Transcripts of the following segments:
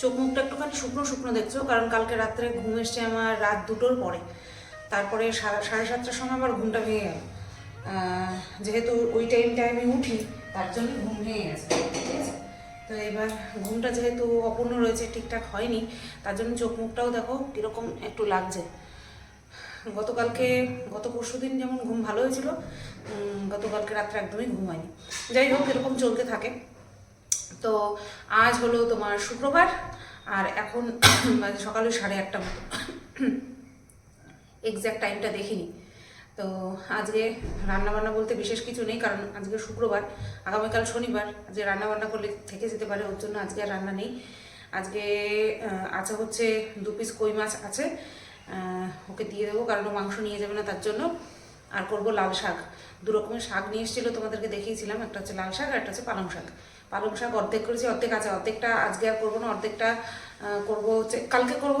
চোখ মুখটা একটুখানি শুকনো শুকনো দেখছ, কারণ কালকে রাত্রে ঘুম এসছে আমার রাত দুটোর পরে। তারপরে সাড়ে সাতটার সময় আমার ঘুমটা ভেঙে গেল। যেহেতু ওই টাইমটা আমি উঠি, তার জন্য ঘুম ভেঙে গেছে, ঠিক আছে? তো এবার ঘুমটা যেহেতু অপূর্ণ রয়েছে, ঠিকঠাক হয়নি, তার জন্য চোখ মুখটাও দেখো কীরকম একটু লাগছে। গতকালকে, গত পরশু দিন যেমন ঘুম ভালো হয়েছিল গতকালকে রাত্রে একদমই ঘুম হয়নি। যাই হোক, এরকম চলতে থাকে। তো আজ হলো তোমার শুক্রবার আর এখন বাজে সকালে সাড়ে আটটা মতো। এক্স্যাক্ট টাইমটা দেখিনি। তো আজকে রান্না বান্না বলতে বিশেষ কিছু নেই, কারণ আজকে শুক্রবার, আগামীকাল শনিবার। আজকে রান্না বান্না করলে থেকে যেতে পারে, ওর জন্য আজকে আর রান্না নেই। আজকে আছে হচ্ছে দু পিস কই মাছ আছে ওকে দিয়ে দেবো, কারণ ও মাংস নিয়ে যাবে না তার জন্য। আর করব লাল শাক। দু রকমের শাক নিয়ে এসেছিল, তোমাদেরকে দেখিয়েছিলাম। একটা হচ্ছে লাল শাক আর একটা হচ্ছে পালং শাক। পালং শাক অর্ধেক করেছি, অর্ধেক আছে, অর্ধেকটা আজকে আর করব না, অর্ধেকটা করব হচ্ছে, কালকে করব।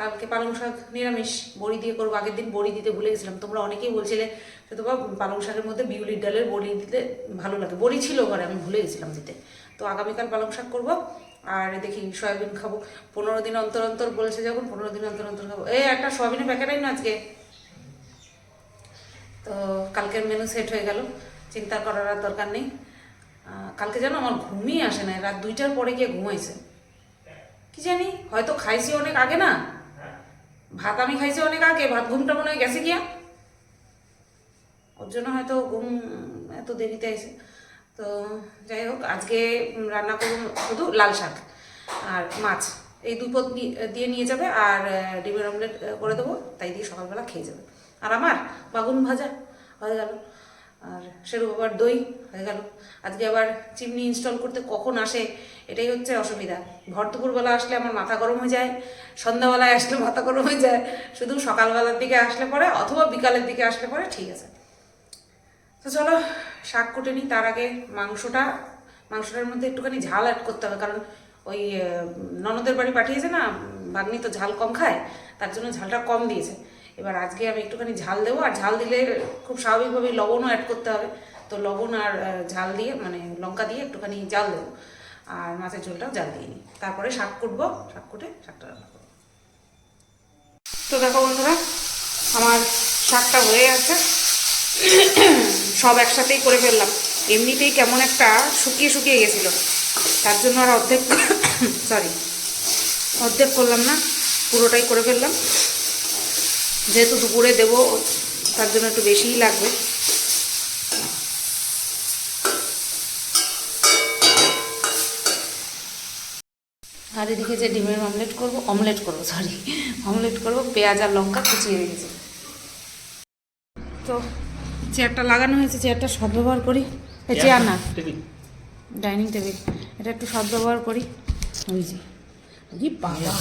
কালকে পালং শাক নিরামিষ, বড়ি দিয়ে করব। আগের দিন বড়ি দিতে ভুলে গেছিলাম। তোমরা অনেকেই বলছিলে যে তোমার পালং শাকের মধ্যে বিউলির ডালের বড়ি দিতে ভালো লাগে। বড়ি ছিল ঘরে, আমি ভুলে গেছিলাম দিতে। তো আগামীকাল পালং শাক করব। আর দেখি সয়াবিন খাব। পনেরো দিন অন্তর অন্তর বলেছে যখন, পনেরো দিন অন্তর অন্তর খাব। এই একটা সয়াবিনের প্যাকেট না আজকে। তো কালকের মেনু সেট হয়ে গেল। চিন্তা করার দরকার নেই। কালকে যেন আমার ঘুমই আসে না রাত দুইটার পরে গিয়ে ঘুমাইছে। কি জানি, হয়তো খাইছি অনেক আগে না? ভাত আমি খাইছি অনেক আগে, ভাত ঘুমটা মনে হয় গেছে গিয়া। ওর জন্য হয়তো ঘুম এত দেরিতে এসে তো যাই হোক, আজকে রান্না করুন শুধু লাল শাক আর মাছ। এই দুই পদ দিয়ে নিয়ে যাবে আর ডিমের অমলেট করে দেবো, তাই দিয়ে সকালবেলা খেয়ে যাবে। আর আমার বাগুন ভাজা হয়ে গেল। আর সেরু বাবার দই হয়ে গেল। আজকে আবার চিমনি ইনস্টল করতে কখন আসে, এটাই হচ্ছে অসুবিধা। ভর দুপুরবেলা আসলে আমার মাথা গরম হয়ে যায়, সন্ধ্যাবেলায় আসলে মাথা গরম হয়ে যায়। শুধু সকালবেলার দিকে আসলে পরে, অথবা বিকালের দিকে আসলে পরে, ঠিক আছে। তো চলো, শাক কুটে নিই, তার আগে মাংসটা, মাংসটার মধ্যে একটুখানি ঝাল অ্যাড করতে হবে, কারণ ওই ননদের বাড়ি পাঠিয়েছে না ভাগ্নি তো ঝাল কম খায়, তার জন্য ঝালটা কম দিয়েছে। এবার আজকে আমি একটুখানি ঝাল দেবো, আর ঝাল দিলে খুব স্বাভাবিকভাবে লবণও অ্যাড করতে হবে। তো লবণ আর ঝাল দিয়ে মানে লঙ্কা দিয়ে একটুখানি জাল দেবো। আর মাছের ঝোলটাও জাল দিয়ে নিই। তারপরে শাক কুটবো, শাক কুটে শাকটা রান্না করব। তো দেখো বন্ধুরা, আমার শাকটা হয়ে আছে। সব একসাথেই করে ফেললাম। এমনিতেই কেমন একটা শুকিয়ে শুকিয়ে গেছিল। তার জন্য আর অর্ধেক সরি অর্ধেক করলাম না, পুরোটাই করে ফেললাম। যেহেতু দুপুরে দেবো তার জন্য একটু বেশিই লাগবে। আর এদিকে যে ডিমের অমলেট করব অমলেট করব সরি অমলেট করব পেঁয়াজ আর লঙ্কা কুচিয়ে রেখেছি। তো চেয়ারটা লাগানো হয়েছে চেয়ারটা সদ্ব্যবহার করি। এই চেয়ার না ডাইনিং টেবিল এটা একটু সদ্ব্যবহার করি। ওই যে বাবা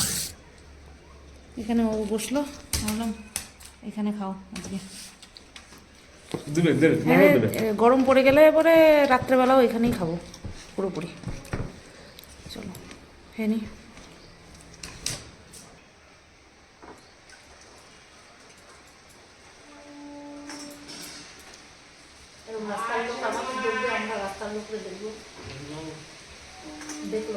এখানে ও বসল ভাবলাম এখানে খাও আজকে। হ্যাঁ গরম পড়ে গেলে এবারে রাত্রেবেলাও এখানেই খাব পুরোপুরি। চলো হ্যাঁ দেখল?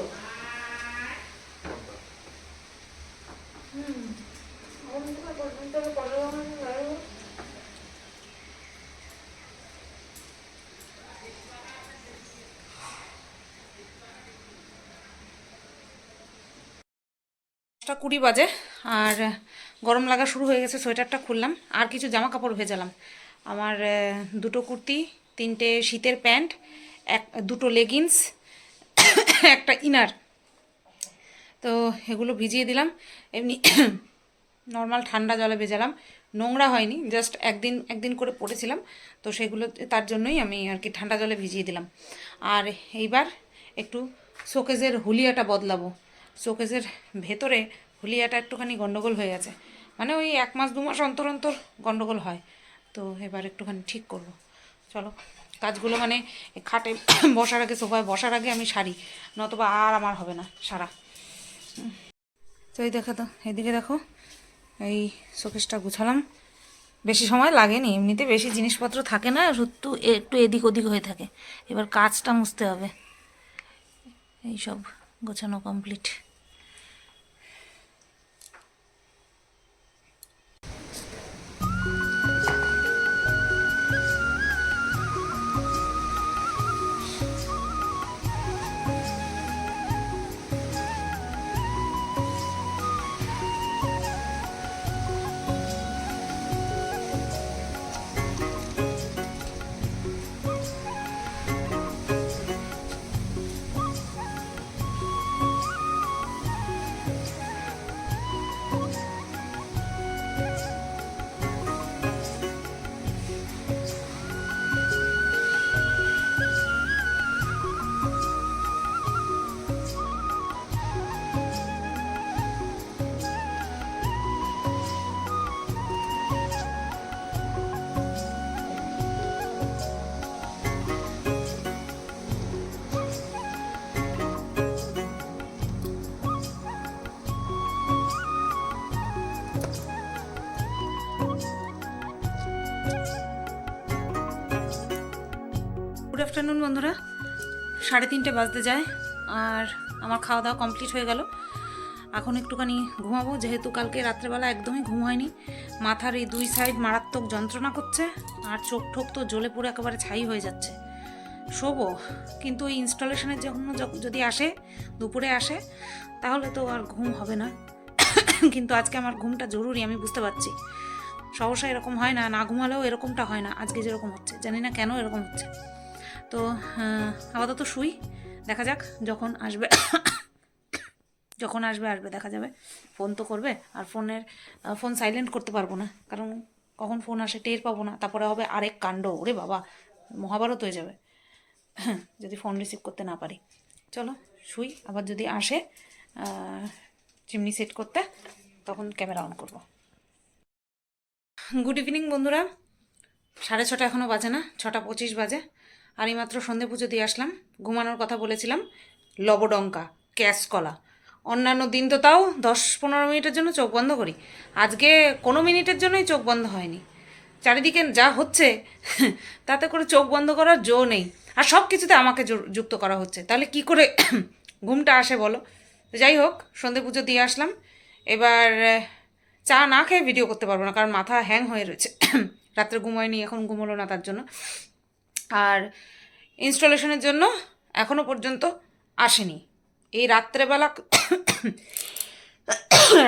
দশটা কুড়ি বাজে, আর গরম লাগা শুরু হয়ে গেছে, সোয়েটারটা খুললাম, আর কিছু জামা কাপড় ভেজালাম। আমার দুটো কুর্তি, তিনটে শীতের প্যান্ট, এক, দুটো লেগিংস, একটা ইনার। তো এগুলো ভিজিয়ে দিলাম, এমনি নর্মাল ঠান্ডা জলে ভেজালাম, নোংরা হয়নি, জাস্ট একদিন একদিন করে পড়েছিলাম তো সেগুলো, তার জন্যই আমি আর কি ঠান্ডা জলে ভিজিয়ে দিলাম। আর এইবার একটু শোকেজের হুলিয়াটা বদলাবো। শোকেজের ভেতরে হুলিয়াটা একটুখানি গন্ডগোল হয়ে গেছে। মানে ওই এক মাস, দু মাস অন্তর অন্তর গন্ডগোল হয়। তো এবার একটুখানি ঠিক করব। চলো, কাজগুলো মানে খাটে বসার আগে, সোফায় বসার আগে আমি সারি, নতবা আর আমার হবে না সারা। তো এই দেখো তো, এদিকে দেখো, এই শোকেসটা গুছালাম। বেশি সময় লাগেনি, এমনিতে বেশি জিনিসপত্র থাকে না, শুধু একটু এদিক ওদিক হয়ে থাকে। এবার কাজটা মুছতে হবে। এইসব গোছানো কমপ্লিট। আফটারনুন, বন্ধুরা। সাড়ে তিনটে বাজতে যায়, আর আমার খাওয়া দাওয়া কমপ্লিট হয়ে গেল। এখন একটুখানি ঘুমাবো, যেহেতু কালকে রাত্রেবেলা একদমই ঘুম হয়নি। মাথার এই দুই সাইড মারাত্মক যন্ত্রণা করছে, আর চোখ ঠোক তো জ্বলে পড়ে একেবারে ছাই হয়ে যাচ্ছে। শোবো, কিন্তু ওই ইনস্টলেশনের জন্য যদি আসে, দুপুরে আসে, তাহলে তো আর ঘুম হবে না। কিন্তু আজকে আমার ঘুমটা জরুরি, আমি বুঝতে পারছি। সহসা এরকম হয় না না ঘুমালেও এরকমটা হয় না, আজকে যেরকম হচ্ছে, জানি না কেন এরকম হচ্ছে। তো আহ, আপাতত শুই। দেখা যাক যখন আসবে যখন আসবে আসবে দেখা যাবে। ফোন তো করবে আর ফোনের ফোন সাইলেন্ট করতে পারব না। কারণ কখন ফোন আসে টের পাবো না। তারপরে হবে আরেক কাণ্ড। ওরে বাবা মহাভারত হয়ে যাবে। যদি ফোন রিসিভ করতে না পারি। চলো শুই। আবার যদি আসে চিমনি সেট করতে তখন ক্যামেরা অন করব। গুড ইভিনিং বন্ধুরা। সাড়ে ছটা এখনও বাজে না। ছটা পঁচিশ বাজে। আর এইমাত্র সন্ধে পুজো দিয়ে আসলাম। ঘুমানোর কথা বলেছিলাম। লবডঙ্কা ক্যাশ কলা অন্যান্য দিন তো তাও দশ পনেরো মিনিটের জন্য চোখ বন্ধ করি। আজকে কোনো মিনিটের জন্যই চোখ বন্ধ হয়নি। চারিদিকে যা হচ্ছে, তাতে করে চোখ বন্ধ করার জো নেই। আর সব কিছুতে আমাকে যুক্ত করা হচ্ছে। তাহলে কি করে ঘুমটা আসে বলো? যাই হোক, সন্ধে পুজো দিয়ে আসলাম। এবার চা না খেয়ে ভিডিও করতে পারব না, কারণ মাথা হ্যাং হয়ে রয়েছে। রাত্রে ঘুমায়নি এখন ঘুমোলো না তার জন্য। আর ইনস্টলেশনের জন্য এখনও পর্যন্ত আসেনি। এই রাত্রেবেলা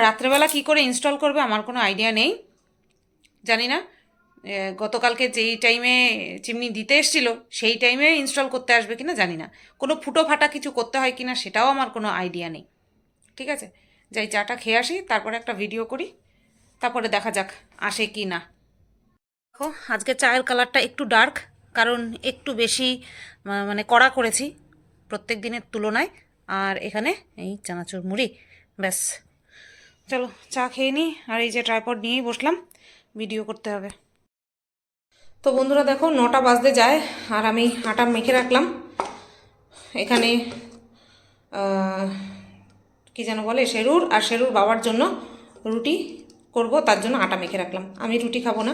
রাত্রেবেলা কি করে ইনস্টল করবে আমার কোনো আইডিয়া নেই। জানি না। গতকালকে যেই টাইমে চিমনি দিতে এসেছিল, সেই টাইমে ইনস্টল করতে আসবে কিনা জানি না। কোনো ফুটো ফাটা কিছু করতে হয় কিনা সেটাও আমার কোনো আইডিয়া নেই। ঠিক আছে? যাই চাটা খেয়ে আসি, তারপরে একটা ভিডিও করি, তারপরে দেখা যাক আসে কি না দেখো, আজকে চায়ের কালারটা একটু ডার্ক কারণ একটু বেশি মানে কড়া করেছি প্রত্যেক দিনের তুলনায়। আর এখানে এই চানাচুর মুড়ি, ব্যাস। চলো, চা খেয়ে নিই আর এই যে ট্রাইপড নিয়েই বসলাম, ভিডিও করতে হবে। তো বন্ধুরা দেখো, নটা বাজতে যায়, আর আমি আটা মেখে রাখলাম। এখানে কি যেন বলে শেরুর আর শেরুর বাবার জন্য রুটি করব, তার জন্য আটা মেখে রাখলাম। আমি রুটি খাব না,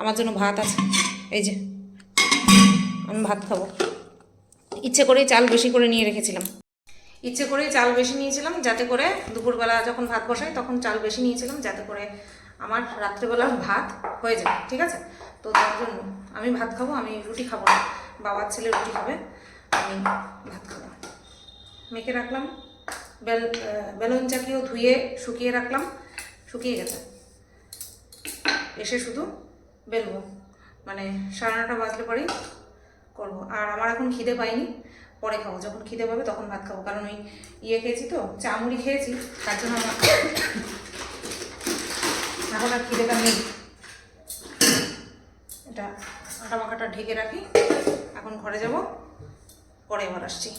আমার জন্য ভাত আছে। এই যে। আমি ভাত খাব। ইচ্ছে করেই চাল বেশি করে নিয়ে রেখেছিলাম। ইচ্ছে করেই চাল বেশি নিয়েছিলাম, যাতে করে দুপুরবেলা যখন ভাত বসাই তখন চাল বেশি নিয়েছিলাম, যাতে করে আমার রাত্রেবেলার ভাত হয়ে যায়, ঠিক আছে? তো তার জন্য আমি ভাত খাব, আমি রুটি খাব না। বাবার ছেলে রুটি খাবে, আমি ভাত খাব মেখে রাখলাম, বেল বেলুন চাকিও ধুয়ে শুকিয়ে রাখলাম, শুকিয়ে গেছে। এসে শুধু বেলবো। মানে সাড়ে নটা বাজলে পরেই করব। আর আমার এখন খিদে পাইনি, পরে খাব। যখন খিদে পাবে তখন ভাত খাব। কারণ ওই ইয়ে খেয়েছি তো, চামুড়ি খেয়েছি, তার জন্য আমার এখন আর খিদেটা নেই। এটা আটা মাখাটা ঢেকে রাখি। এখন ঘরে যাব, পরে আবার আসছি।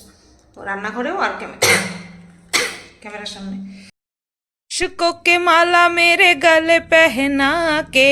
রান্নাঘরেও আর ক্যামেরা ক্যামেরার সামনে। শুকোকে মালা মেরে গালে পেহনা কে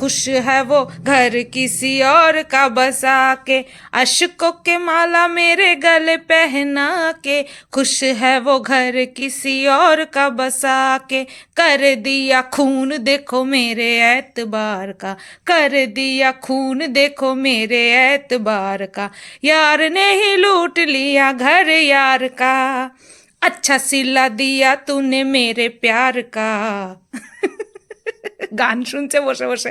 खुश है वो घर किसी और का बसा के अशकों के माला मेरे गले पहना के खुश है वो घर किसी और का बसा के कर दिया खून देखो मेरे ऐतबार का। कर दिया खून देखो मेरे ऐतबार का। यार ने ही लूट लिया घर यार का। अच्छा सिला दिया तूने मेरे प्यार का। গান শুনছে বসে বসে।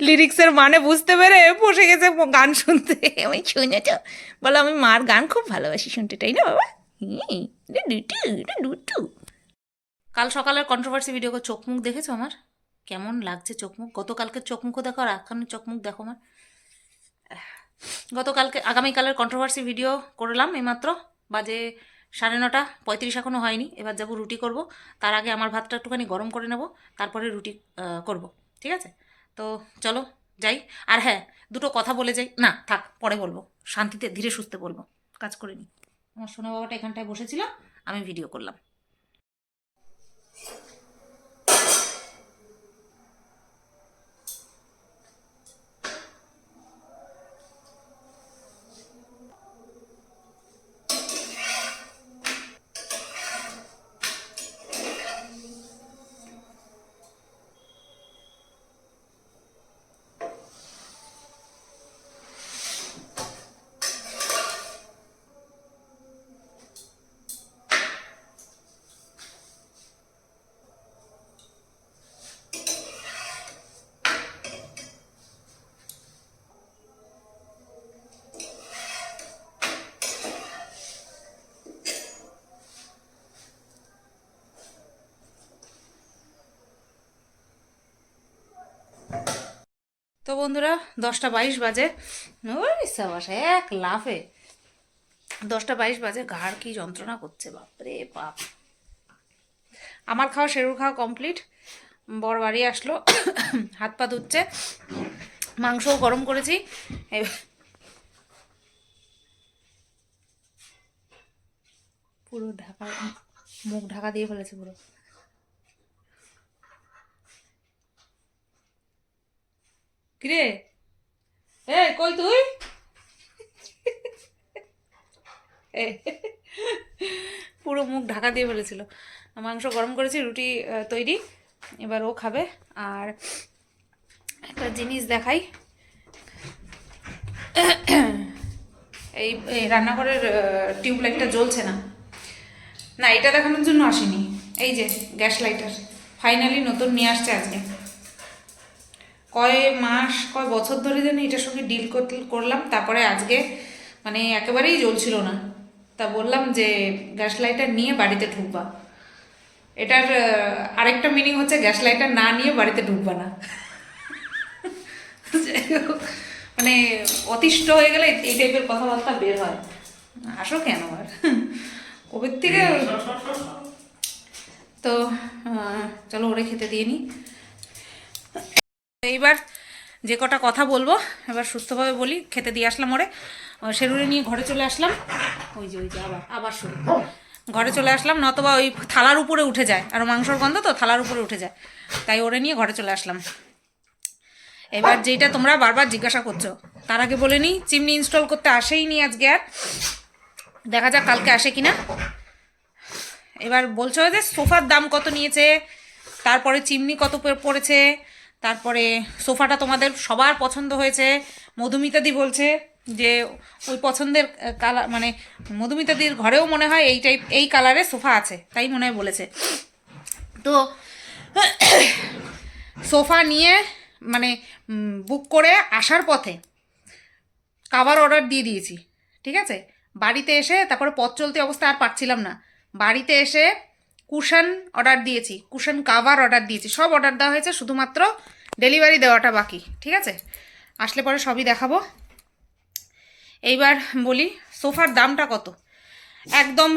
লিরিক্সের মানে বুঝতে পেরে বসে গেছে গান শুনতে। আমি শুনেছ? বলো আমি মার গান খুব ভালোবাসি শুনতে তাই না বাবা। কাল সকালের কন্ট্রোভার্সি ভিডিও চোখ মুখ দেখেছ আমার? কেমন লাগছে চোখ মুখ? গতকালকে চোখ মুখও দেখো আর এখনের চোখ মুখ দেখো আমার। গতকালকে আগামীকালের কন্ট্রোভার্সি ভিডিও করলাম এইমাত্র। বাজে সাড়ে নটা, পঁয়ত্রিশ এখনও হয়নি, এবার যাব রুটি করব। তার আগে আমার ভাতটা একটুখানি গরম করে নেব, তারপরে রুটি করব, ঠিক আছে? তো চলো, যাই। আর হ্যাঁ দুটো কথা বলে যাই। না, থাক, পরে বলব। শান্তিতে, ধীরে সুস্থে বলব। কাজ করে নি। আমার সোনা বাবাটা এখানটায় বসেছিল, আমি ভিডিও করলাম। বন্ধুরা, দশটা বাইশ বাজে। সাবাস এক লাফে। দশটা বাইশ বাজে, ঘাড় কি যন্ত্রণা করছে, বাপরে বাপ। আমার খাওয়া সেরুর খাওয়া কমপ্লিট বর বাড়ি আসলো, হাত পা ধুচ্ছে। মাংসও গরম করেছি। পুরো ঢাকা, মুখ ঢাকা দিয়ে ফেলেছে পুরো। কিরে এ, কই তুই? পুরো মুখ ঢাকা দিয়ে ফেলেছিল। মাংস গরম করেছি, রুটি তৈরি। এবার ও খাবে। আর একটা জিনিস দেখাই। এই রান্নাঘরের টিউব লাইটটা জ্বলছে না। না, এটা দেখানোর জন্য আসিনি। এই যে, গ্যাস লাইটার। ফাইনালি নতুন নিয়ে আসছে আজকে। কয় মাস কয় বছর ধরে যেন এটার সঙ্গে ডিল করলাম। তারপরে আজকে মানে একেবারেই জ্বলছিল না। তা বললাম যে গ্যাস লাইটার নিয়ে বাড়িতে ঢুকবা। এটার আরেকটা মিনিং হচ্ছে গ্যাস লাইটার না নিয়ে বাড়িতে ঢুকবা না। মানে অতিষ্ঠ হয়ে গেলে এই টাইপের কথাবার্তা বের হয়। আসো কেন আর কবির থেকে তো চলো ওরে খেতে দিয়ে নিই এইবার যে কটা কথা বলব, এবার সুস্থভাবে বলি, খেতে দিয়ে আসলাম ওরে। শেরুরে নিয়ে ঘরে চলে আসলাম। ওই যে ওই যে, আবার আবার শুরু। ঘরে চলে আসলাম, নতবা ওই থালার উপরে উঠে যায়। আর মাংসর গন্ধ তো থালার উপরে উঠে যায়। তাই ওরে নিয়ে ঘরে চলে আসলাম। এবার যেটা তোমরা বারবার জিজ্ঞাসা করছ, তার আগে বলে নিই, চিমনি ইনস্টল করতে আসেই নি আজকে আর। দেখা যাক কালকে আসে কিনা। এবার বলছো যে, সোফার দাম কত নিয়েছে, তারপরে চিমনি কত পড়েছে তারপরে সোফাটা তোমাদের সবার পছন্দ হয়েছে। মধুমিতাদি বলছে যে, ওই পছন্দের কালার মানে মধুমিতাদির ঘরেও মনে হয় এই টাইপ এই কালারের সোফা আছে, তাই মনে হয় বলেছে। তো সোফা নিয়ে মানে বুক করে আসার পথে কাভার অর্ডার দিয়ে দিয়েছি, ঠিক আছে? বাড়িতে এসে তারপরে পথ চলতি অবস্থা আর পারছিলাম না। বাড়িতে এসে কুশন অর্ডার দিয়েছি, কুশন কাভার অর্ডার দিয়েছি, সব অর্ডার দেওয়া হয়েছে, শুধুমাত্র ডেলিভারি দেওয়াটা বাকি, ঠিক আছে? আসলে পরে সবই দেখাবো। এইবার বলি, সোফার দামটা কত? একদম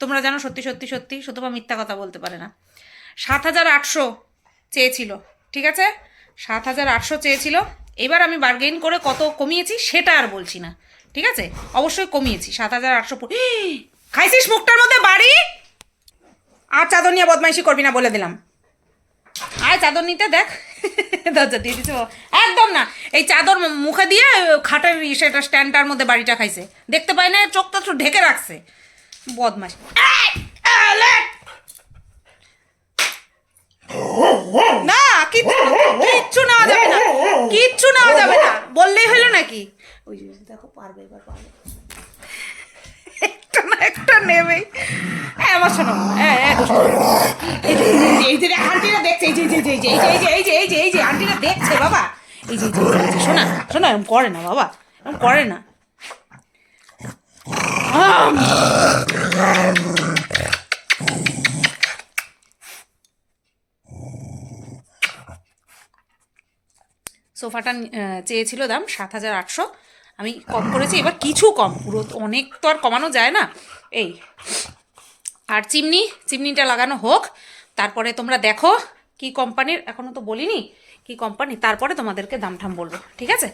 তোমরা জানো সত্যি সত্যি সত্যি সুতপা মিথ্যা কথা বলতে পারে না। সাত হাজার আটশো চেয়েছিল, ঠিক আছে? সাত হাজার আটশো চেয়েছিল। এবার আমি বার্গেন করে কত কমিয়েছি সেটা আর বলছি না, ঠিক আছে? অবশ্যই কমিয়েছি, সাত হাজার আটশো খাইছিস মুখটার মধ্যে বাড়ি? আর চাদর নিয়ে বদমাইশি করবি না বলে দিলাম। আয় চাদর নিতে দেখ। দরজা দিয়ে দিচ্ছে একদম না। এই চাদর মুখে দিয়ে খাটের সেটা স্ট্যান্ডটার মধ্যে বাড়িটা খাইছে। দেখতে পাই না চোখটা তো ঢেকে রাখছে। বদমাস! না কিচ্ছু কিচ্ছু নেওয়া যাবে না। কিচ্ছু নেওয়া যাবে না। বললেই হলো নাকি? ওই দেখো, পারবে, এবার পারবে। একটা না একটা নেবেই এই আমার শোনো এই। যে, আন্টিরা দেখছে এই যে এই যে এই যে এই যে এই যে এই যে এই যে আন্টিরা দেখছে বাবা এই যে, এই যে, শোনা শোনা এরকম করে না বাবা এরকম করে না সোফাটা চেয়েছিল দাম সাত হাজার আটশো আমি কম করেছি, এবার কিছু কম। পুরো অনেক তো আর কমানো যায় না। এই, আর চিমনি, চিমনিটা লাগানো হোক। তারপরে তোমরা দেখো কি কোম্পানির এখনও তো বলিনি কি কোম্পানি তারপরে তোমাদেরকে দাম ঠাম বলব, ঠিক আছে?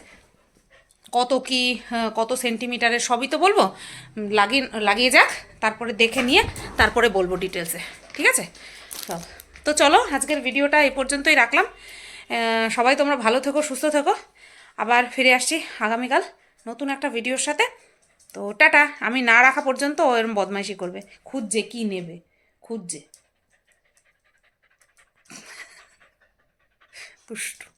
কত কি কত সেন্টিমিটারের সবই তো বলব। লাগিয়ে লাগিয়ে যাক, তারপরে দেখে নিয়ে তারপরে বলব ডিটেলসে, ঠিক আছে। তো চলো, আজকের ভিডিওটা এই পর্যন্তই রাখলাম। সবাই তোমরা ভালো থেকো, সুস্থ থেকো। আবার ফিরে আসছি আগামীকাল। নতুন একটা ভিডিওর সাথে। তো টাটা, আমি না রাখা পর্যন্ত ও এরম বদমাইশি করবে। খুঁজছে কি নেবে, খুঁজছে। দুষ্টু।